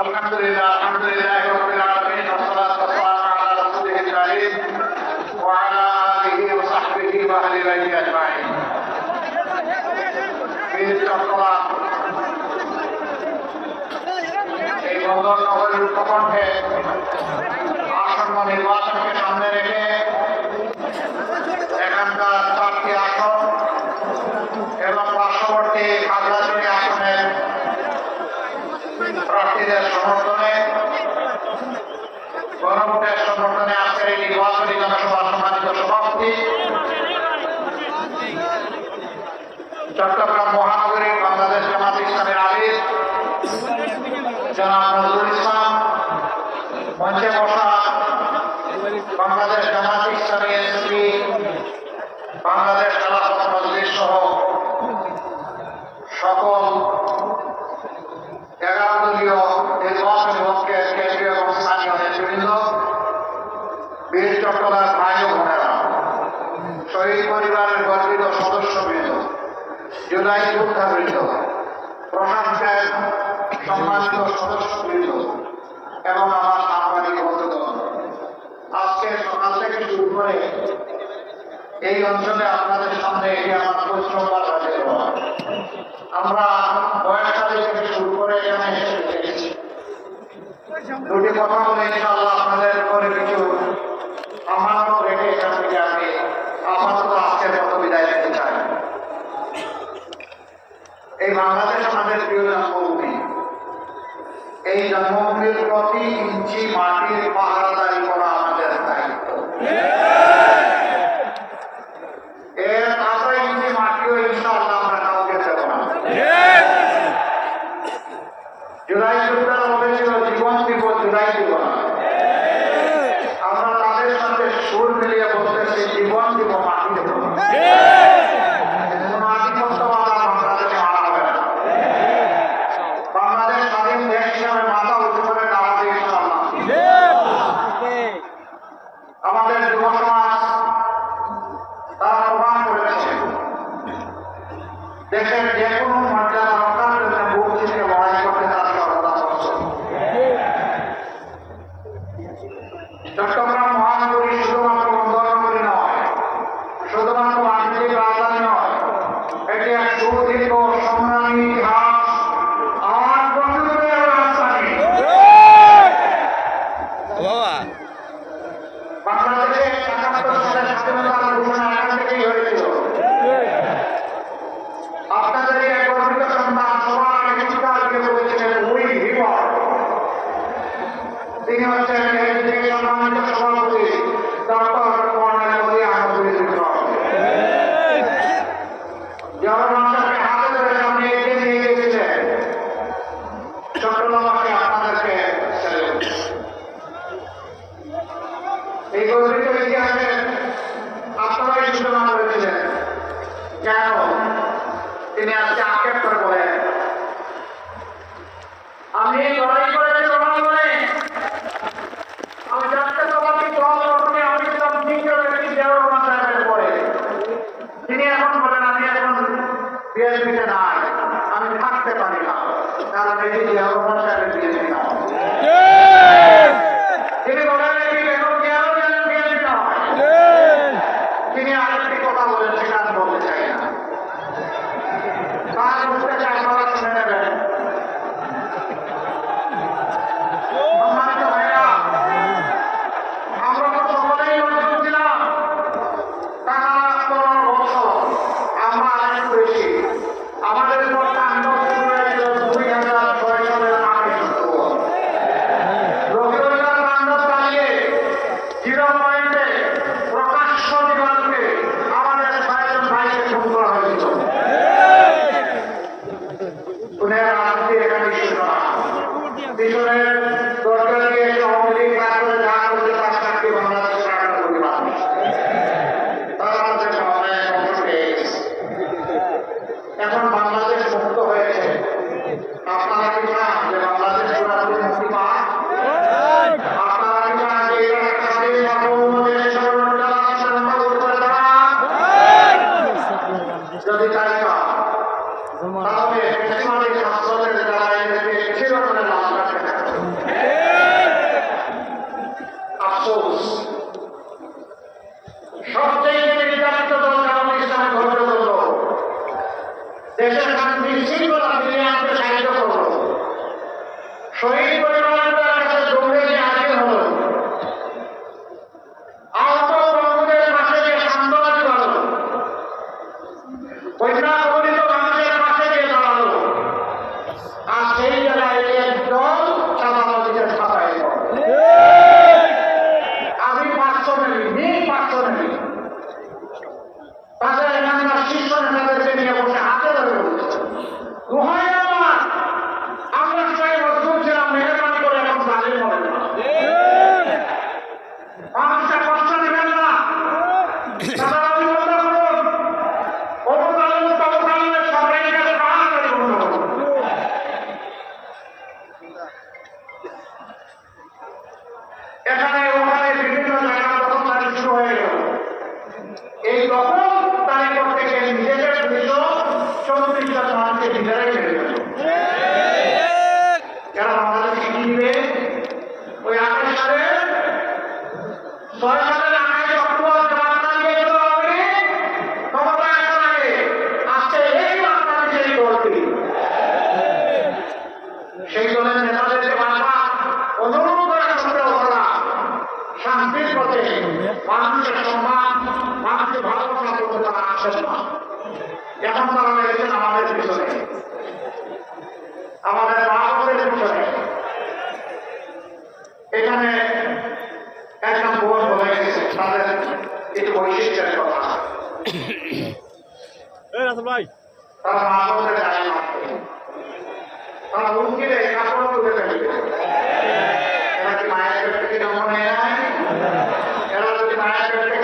الحمد لله الحمد لله رب العالمين والصلاة والسلام على رسوله الكريم وعلى آله وصحبه وأهل بيته أجمعين. في الصلاة বন্দর নগরীর উপকণ্ঠে আসন্ন নির্বাচনকে সামনে রেখে এখানকার চারটি আসন এবং পার্শ্ববর্তী খাগড়াছড়ি আসনের প্রার্থীদের সমর্থনে গণভোটের নজরুল ইসলাম মঞ্চে বসা বাংলাদেশ জামাত ইসলামী এনসিপি বাংলাদেশ খেলাফত সহ সকল এগারো দলীয় নির্বাচনী পক্ষের কেন্দ্রীয় এবং স্থানীয় নেতৃবৃন্দ, বীর চট্টলার ভাই ও বোনেরা, শহীদ পরিবারের গর্বিত জুলাই যোদ্ধাবৃন্দ প্রশাসনের সম্মানিত সদস্যবৃন্দ এবং আমার সাংবাদিক আজকে সকাল থেকে শুরু করে এই অঞ্চলে আপনাদের সামনে এটি আমার আমরা বয়সকালী থেকে শুরু করে এখানে এসে দুটি কথা বলে ইনশাআল্লাহ আপনাদের উপরে কিছু আমানত রেখে এখান থেকে আমি আপাতত আজকের মতো বিদায় নিতে চাই এই বাংলাদেশ আমাদের প্রিয় জন্মভূমি এই জন্মভূমির প্রতি ইঞ্চি মাটির পাহারাদারি করা আমাদের দায়িত্ব। ইঞ্চি মাটিও আমরা না। জীবন দিব, জুলাই দিব তাদের সাথে সুর মিলিয়ে বলতেছি জীবন দিব, মাটি দেব। দিয়ে বলেছিলেন উই হিমর তিনি হচ্ছেন Freddy y ahora más alegría. ওনারা আমাদের এখানে শুরু করা দেশের শান্তি শৃঙ্খলা ফিরিয়ে আনতে সাহায্য করল শহীদ পরিবারের কাছে দৌড়ে যে আগে হলো এখন তারা লেগেছেন আমাদের পিছনে। আমাদের মাহের পিছনে। এখানে একজন ভুবন বলে গেছে তাদের একটু বৈশিষ্ট্যের কথা। ভাই। তারা তারা এরা মায়ের পেট থেকে জন্ম নেয় এরা যদি মায়ের পেট থেকে